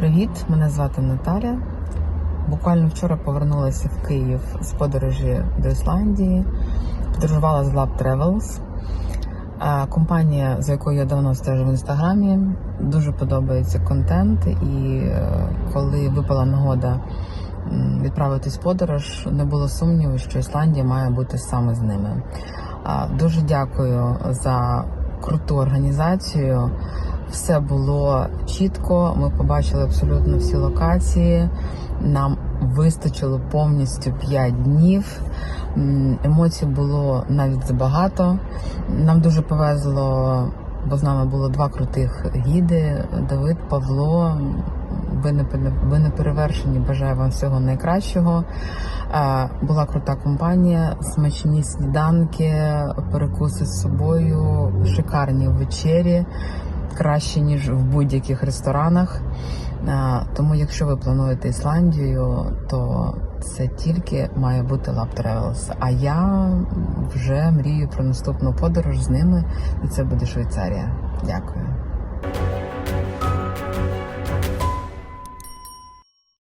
Привіт, мене звати Наталя. Буквально вчора повернулася в Київ з подорожі до Ісландії. Подорожувала з Lab Travels. Компанія, за якою я давно стежу в інстаграмі, дуже подобається контент, і е, коли випала нагода відправитись в подорож, не було сумніву, що Ісландія має бути саме з ними. Дуже дякую за круту організацію. Все було чітко. Ми побачили абсолютно всі локації. Нам вистачило повністю 5 днів. Емоцій було навіть забагато. Нам дуже повезло, бо з нами було два крутих гіди: Давид, Павло. Ви не перевершені. Бажаю вам всього найкращого. Е, Була крута компанія, смачні сніданки, перекуси з собою, шикарні вечері, краще ніж в будь-яких ресторанах. Тому, якщо ви плануєте Ісландію, то це тільки має бути Lab Travels. А я вже мрію про наступну подорож з ними, і це буде Швейцарія. Дякую.